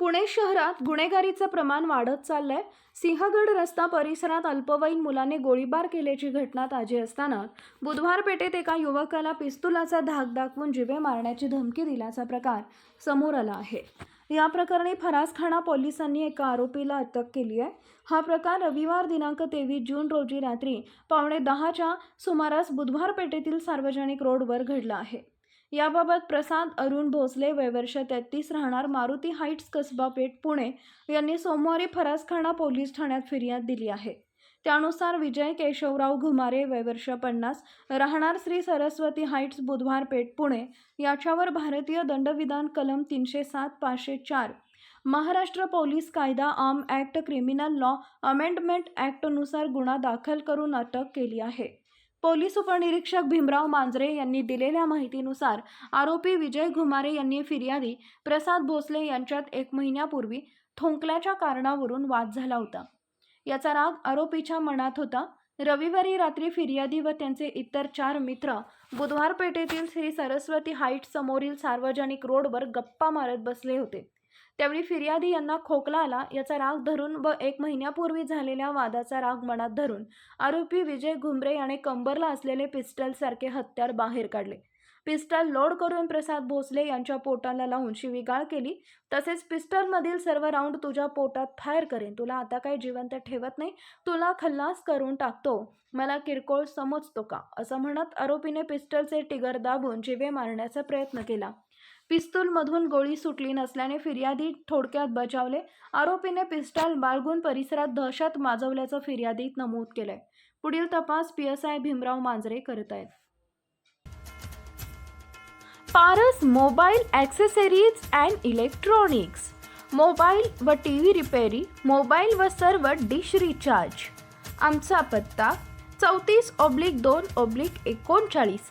पुणे शहरात गुन्हेगारीचं प्रमाण वाढत चाललंय. सिंहगड रस्ता परिसरात अल्पवयीन मुलाने गोळीबार केल्याची घटना ताजी असताना बुधवार पेठेत एका युवकाला पिस्तुलाचा धाक दाखवून जिवे मारण्याची धमकी दिल्याचा प्रकार समोर आला आहे. या प्रकरणी फरासखाना पोलिसांनी एका आरोपीला अटक केली आहे. हा प्रकार रविवार दिनांक तेवीस जून रोजी रात्री पावणे दहाच्या सुमारास बुधवार पेठेतील सार्वजनिक रोडवर घडला आहे. याबाबत प्रसाद अरुण भोसले वयवर्ष तेहतीस राहणार मारुती हाईट्स कसबा पेठ पुणे यांनी सोमवारी फरासखाना पोलीस ठाण्यात फिर्याद दिली आहे. त्यानुसार विजय केशवराव घुमारे वयवर्ष पन्नास राहणार श्री सरस्वती हाईट्स बुधवार पेठ पुणे याच्यावर भारतीय दंडविधान कलम तीनशे सात पाचशे चार महाराष्ट्र पोलीस कायदा arm act criminal law amendment ॲक्टनुसार गुन्हा दाखल करून अटक केली आहे. पोलीस उपनिरीक्षक भीमराव मांजरे यांनी दिलेल्या माहितीनुसार आरोपी विजय घुमारे यांनी फिर्यादी प्रसाद भोसले यांच्यात एक महिन्यापूर्वी थोंकल्याच्या कारणावरून वाद झाला होता. याचा राग आरोपीच्या मनात होता. रविवारी रात्री फिर्यादी व त्यांचे इतर चार मित्र बुधवार पेठेतील श्री सरस्वती हाईट समोरील सार्वजनिक रोडवर गप्पा मारत बसले होते. त्यावेळी फिर्यादी यांना खोकला आला याचा राग धरून व एक महिन्यापूर्वी झालेल्या वादाचा राग मनात धरून आरोपी विजय घुमरे याने कंबरला असलेले पिस्टलसारखे हत्यार बाहेर काढले. पिस्टल लोड करून प्रसाद भोसले यांच्या पोटाला लावून शिवीगाळ केली. तसेच पिस्टलमधील सर्व राऊंड तुझ्या पोटात फायर करेन. तुला आता काही जिवंत ठेवत नाही. तुला खल्लास करून टाकतो. मला किरकोळ समजतो का? असं म्हणत आरोपीने पिस्टलचे टिगर दाबून जिवे मारण्याचा प्रयत्न केला. पिस्तूलमधून गोळी सुटली नसल्याने फिर्यादी थोडक्यात बचावले आरोपीने पिस्टल बाळगून परिसरात दहशत माजवल्याचं फिर्यादीत नमूद केलंय. पुढील तपास P S I Bhimrao Manjare करत आहेत. Paras mobile accessories and electronics. Mobile व टी व्ही रिपेरी मोबाईल व सर्व डिश रिचार्ज. आमचा पत्ता चौतीस ओब्लिक दोन ओब्लिक एकोणचाळीस.